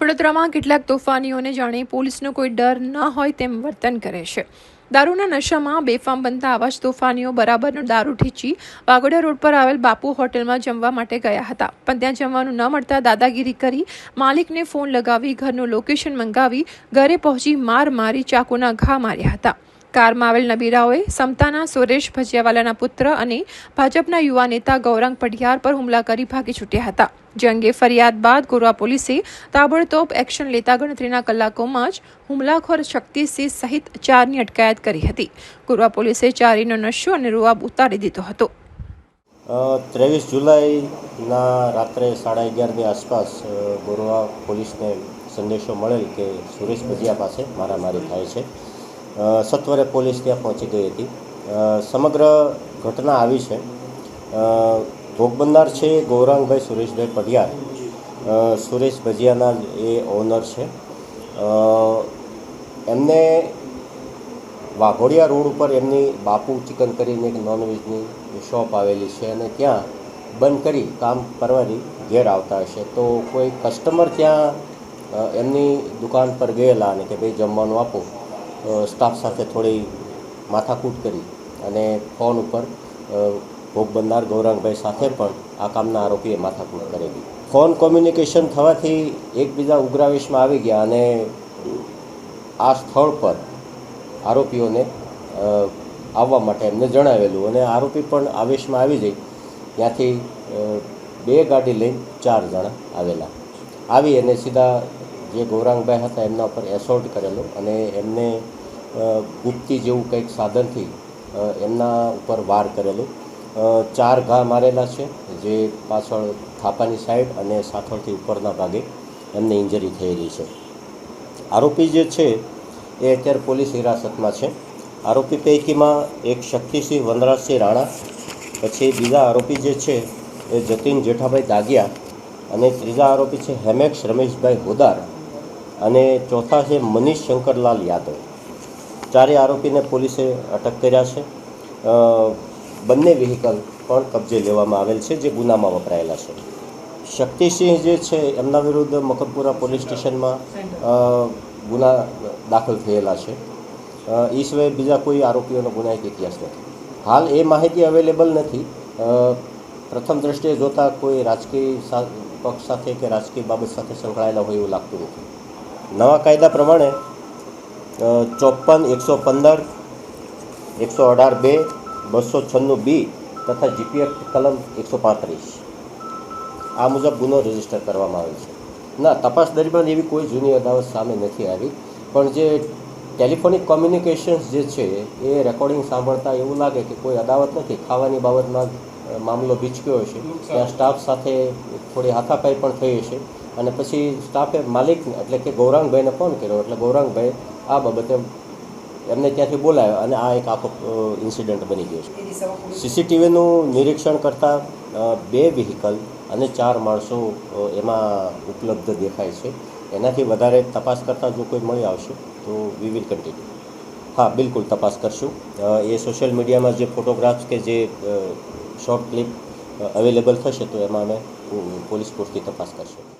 વડોદરામાં કેટલાક તોફાનીઓને જાણે પોલીસનો કોઈ ડર ન હોય તેમ વર્તન કરે છે. દારૂના નશામાં બેફામ બનતા આવા જ તોફાનીઓ બરાબરનો દારૂ ઠીચી વાગોડિયા રોડ પર આવેલ બાપુ હોટેલમાં જમવા માટે ગયા હતા. પણ ત્યાં જમવાનું ન મળતા દાદાગીરી કરી માલિકને ફોન લગાવી, ઘરનું લોકેશન મંગાવી, ઘરે પહોંચી માર મારી ચાકુના ઘા માર્યા હતા. કારમાં આવેલ નબીરાઓએ સમતાના સુરેશ ભજીયાવાલાના પુત્ર અને ભાજપના યુવા નેતા ગૌરાંગ પઢિયાર પર હુમલા કરી ભાગી છૂટ્યા હતા. જે અંગે ફરિયાદ બાદ ગોરવા પોલીસે તાબડતોબ એક્શન લેતા ગણતરીના કલાકોમાં જ હુમલાખોર શક્તિસિંહ સહિત ચારની અટકાયત કરી હતી. ગોરવા પોલીસે ચારીનો નશો અને રૂઆબ ઉતારી દીધો હતો. ત્રેવીસ જુલાઈના રાત્રે સાડા અગિયારની આસપાસ ગોરવા પોલીસને સંદેશો મળેલ કે સુરેશ ભજીયા પાસે મારામારી થાય છે. સત્વરે પોલીસ ત્યાં પહોંચી ગઈ હતી. સમગ્ર ઘટના આવી છે. ભોગ છે ગૌરાંગભાઈ સુરેશભાઈ પઢિયાર. સુરેશ ભજીયાના એ ઓનર છે. એમને વાઘોડિયા રોડ ઉપર એમની બાપુ ચિકન કરીને એક નોનવેજની શોપ આવેલી છે અને ત્યાં બંધ કરી કામ કરવાની ઘેર આવતા હશે. તો કોઈ કસ્ટમર ત્યાં એમની દુકાન પર ગયેલા અને કે ભાઈ જમવાનું આપો. સ્ટાફ સાથે થોડી માથાકૂટ કરી અને ફોન ઉપર ભોગ બનનાર ગૌરાંગભાઈ સાથે પણ આ કામના આરોપીએ માથાકૂટ કરેલી. ફોન કોમ્યુનિકેશન થવાથી એકબીજા ઉગ્રાવેશમાં આવી ગયા અને આ સ્થળ પર આરોપીઓને આવવા માટે એમને જણાવેલું અને આરોપી પણ આવેશમાં આવી જઈ. ત્યાંથી બે ગાડી લઈને ચાર જણા આવેલા. આવી અને સીધા જે ગૌરાંગભાઈ હતા, એમના ઉપર એસોલ્ટ કરેલો અને એમને ગુપ્તી જેવું કંઈક સાધનથી એમના ઉપર વાર કરેલો. ચાર ઘા મારેલા છે, જે પાછળ થાપાની સાઈડ અને સાથળથી ઉપરના ભાગે એમને ઇન્જરી થયેલી છે. આરોપી જે છે, એ અત્યારે પોલીસ હિરાસતમાં છે. આરોપી પૈકીમાં એક શક્તિસિંહ વનરાજસિંહ રાણા, પછી બીજા આરોપી જે છે, એ જતીન જેઠાભાઈ દાગિયા અને ત્રીજા આરોપી છે હેમેક્ષ રમેશભાઈ હોદાર. અને ચોથા છે મનીષ શંકરલાલ યાદવ. ચારેય આરોપીને પોલીસે અટક કર્યા છે. બંને વ્હીકલ પણ કબજે લેવામાં આવેલ છે જે ગુનામાં વપરાયેલા છે. શક્તિસિંહ જે છે એમના વિરુદ્ધ મકરપુરા પોલીસ સ્ટેશનમાં ગુના દાખલ થયેલા છે. એ સિવાય બીજા કોઈ આરોપીઓનો ગુનાહિત ઇતિહાસ નથી. હાલ એ માહિતી અવેલેબલ નથી. પ્રથમ દ્રષ્ટિએ જોતાં કોઈ રાજકીય પક્ષ સાથે કે રાજકીય બાબત સાથે સંકળાયેલા હોય એવું લાગતું નથી. નવા કાયદા પ્રમાણે ચોપન, એકસો પંદર, એકસો અઢાર બે, બસો છન્નું બી તથા જીપીએફ કલમ એકસો પાંત્રીસ. આ મુજબ ગુનો રજિસ્ટર કરવામાં આવે છે. ના, તપાસ દરમિયાન એવી કોઈ જૂની અદાવત સામે નથી આવી, પણ જે ટેલિફોનિક કોમ્યુનિકેશન્સ જે છે એ રેકોર્ડિંગ સાંભળતા એવું લાગે કે કોઈ અદાવત નથી. ખાવાની બાબતમાં મામલો ભીચક્યો હશે, ત્યાં સ્ટાફ સાથે થોડી હાથાપાઈ પણ થઈ હશે. અને પછી સ્ટાફે માલિક એટલે કે ગૌરાંગભાઈને ફોન કર્યો. એટલે ગૌરાંગભાઈ આ બાબતે એમને ત્યાંથી બોલાવ્યા અને આ એક આખો ઇન્સિડન્ટ બની ગયો છે. સીસીટીવીનું નિરીક્ષણ કરતાં બે વ્હીકલ અને ચાર માણસો એમાં ઉપલબ્ધ દેખાય છે. એનાથી વધારે તપાસ કરતાં જો કોઈ મળી આવશે, તો વી વિલ કન્ટિન્યુ હા, બિલકુલ તપાસ કરશું. એ સોશિયલ મીડિયામાં જે ફોટોગ્રાફ્સ કે જે શોર્ટ ક્લિપ અવેલેબલ થશે, તો એમાં અમે પોલીસ પૂરતી તપાસ કરશું.